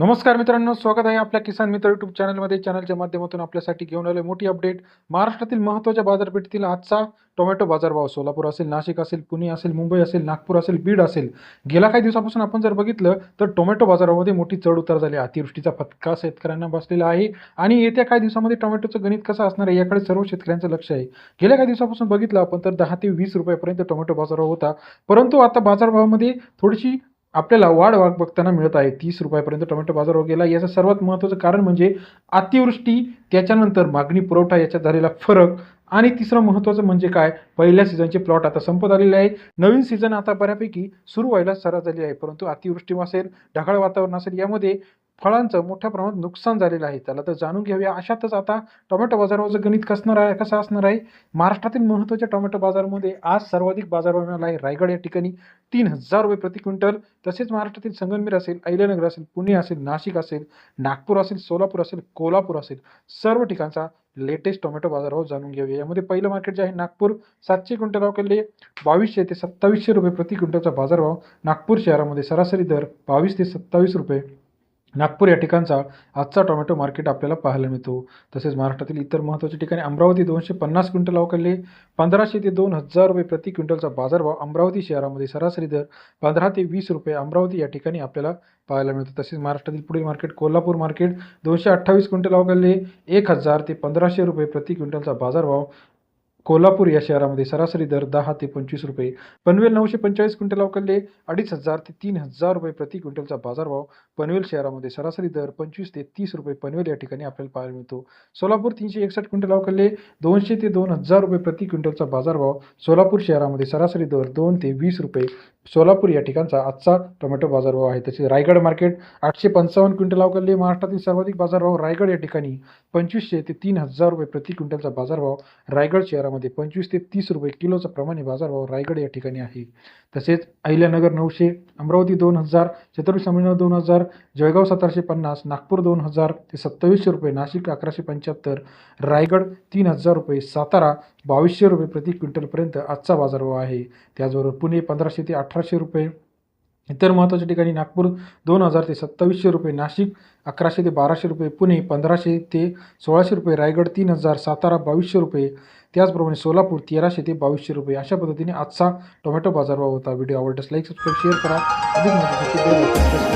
नमस्कार मित्रांनो स्वागत आहे आपल्या किसान मित्र युट्यूब चॅनलमध्ये चॅनलच्या माध्यमातून आपल्यासाठी घेऊन आले मोठी अपडेट महाराष्ट्रातील महत्त्वाच्या बाजारपेठेतील आजचा टोमॅटो बाजारभाव सोलापूर असेल नाशिक असेल पुणे असेल मुंबई असेल नागपूर असेल बीड असेल. गेल्या काही दिवसापासून आपण जर बघितलं तर टोमॅटो बाजारामध्ये मोठी चढ उतार झाली अतिवृष्टीचा फटका शेतकऱ्यांना बसलेला आहे. आणि येत्या काही दिवसामध्ये टोमॅटोचं गणित कसं असणार आहे याकडे सर्व शेतकऱ्यांचं लक्ष आहे. गेल्या काही दिवसापासून बघितलं आपण तर दहा ते वीस रुपयापर्यंत टोमॅटो बाजारभाव होता. परंतु आता बाजारभावामध्ये थोडीशी आपल्याला वाढ वाघ बघताना मिळत आहे. तीस रुपयापर्यंत टोमॅटो बाजारावर हो गेला. याचं सर्वात महत्त्वाचं कारण म्हणजे अतिवृष्टी त्याच्यानंतर मागणी पुरवठा याच्यात झालेला फरक. आणि तिसरं महत्त्वाचं म्हणजे काय? पहिल्या सीझनचे प्लॉट आता संपत आलेले आहे नवीन सीझन आता बऱ्यापैकी सुरू व्हायला सरा झाली आहे. परंतु अतिवृष्टी असेल ढगाळ वातावरण असेल यामध्ये फळांचं मोठ्या प्रमाणात नुकसान झालेलं आहे. त्याला तर जाणून घेऊया अशातच आता टोमॅटो बाजारावरचं गणित कसणार आहे कसं असणार आहे? महाराष्ट्रातील महत्त्वाच्या टोमॅटो बाजारामध्ये आज सर्वाधिक बाजारभाव मिळाला आहे. रायगड या ठिकाणी तीन हजार रुपये प्रति क्विंटल. तसेच महाराष्ट्रातील संगमनेर असेल अहिल्यानगर असेल पुणे असेल नाशिक असेल नागपूर असेल सोलापूर असेल कोल्हापूर असेल सर्व ठिकाणचा लेटेस्ट टोमॅटो बाजारभाव जाणून घेऊया यामध्ये पहिलं मार्केट जे आहे नागपूर सातशे क्विंटल अवकेले बावीसशे ते सत्तावीसशे रुपये प्रति क्विंटलचा बाजारभाव नागपूर शहरामध्ये सरासरी दर बावीस ते सत्तावीस रुपये नागपूर या ठिकाणचा आजचा टोमॅटो मार्केट आपल्याला पाहायला मिळतो. तसेच महाराष्ट्रातील इतर महत्त्वाच्या ठिकाणी अमरावती दोनशे पन्नास क्विंटल अवकाळले पंधराशे ते दोन हजार रुपये प्रति क्विंटलचा बाजारभाव अमरावती शहरामध्ये सरासरी दर पंधरा ते वीस रुपये अमरावती या ठिकाणी आपल्याला पाहायला मिळतो. तसेच महाराष्ट्रातील पुढील मार्केट कोल्हापूर मार्केट दोनशे अठ्ठावीस क्विंटल अवकाळले एक हजार ते पंधराशे रुपये प्रति क्विंटलचा बाजारभाव कोल्हापूर या शहरामध्ये सरासरी दर दहा ते पंचवीस रुपये. पनवेल नऊशे पंचेचाळीस क्विंटल अवकलले अडीच हजार ते तीन हजार रुपये प्रति क्विंटलचा बाजारभाव. पनवेल शहरामध्ये सरासरी दर पंचवीस ते तीस रुपये पनवेल या ठिकाणी आपल्याला पाहायला मिळतो. सोलापूर तीनशे एकसष्ट क्विंटल अवकलले दोनशे ते दोन हजार रुपये प्रति क्विंटलचा बाजारभाव. सोलापूर शहरामध्ये सरासरी दर दोन ते वीस रुपये सोलापूर या ठिकाणचा आजचा टोमॅटो बाजारभाव आहे. तसेच रायगड मार्केट आठशे पंचावन्न क्विंटल अवकाळले महाराष्ट्रातील सर्वाधिक बाजारभाव रायगड या ठिकाणी पंचवीसशे ते तीन हजार रुपये प्रति क्विंटलचा बाजारभाव रायगड शहरामध्ये पंचवीस ते तीस रुपये किलोचा प्रमाणे बाजारभाव रायगड या ठिकाणी आहे. तसेच अहिल्यानगर नऊशे अमरावती दोन हजार छत्रपती संभाजीनगर दोन हजार जळगाव सतराशे पन्नास नागपूर दोन हजार ते सत्तावीसशे रुपये नाशिक अकराशे पंच्याहत्तर रायगड तीन हजार रुपये सातारा बावीसशे रुपये प्रति क्विंटलपर्यंत आजचा बाजारभाव आहे. त्याचबरोबर पुणे पंधराशे ते आठ अठराशे रुपये. इतर महत्त्वाच्या ठिकाणी नागपूर दोन हजार ते सत्तावीसशे रुपये नाशिक अकराशे ते बाराशे रुपये पुणे पंधराशे ते सोळाशे रुपये रायगड तीन हजार सातारा बावीसशे रुपये त्याचप्रमाणे सोलापूर तेराशे ते बावीसशे रुपये. अशा पद्धतीने आजचा टोमॅटो बाजारभाव होता. व्हिडिओ आवडल्यास लाईक सबस्क्राईब शेअर करा. अधिक माहिती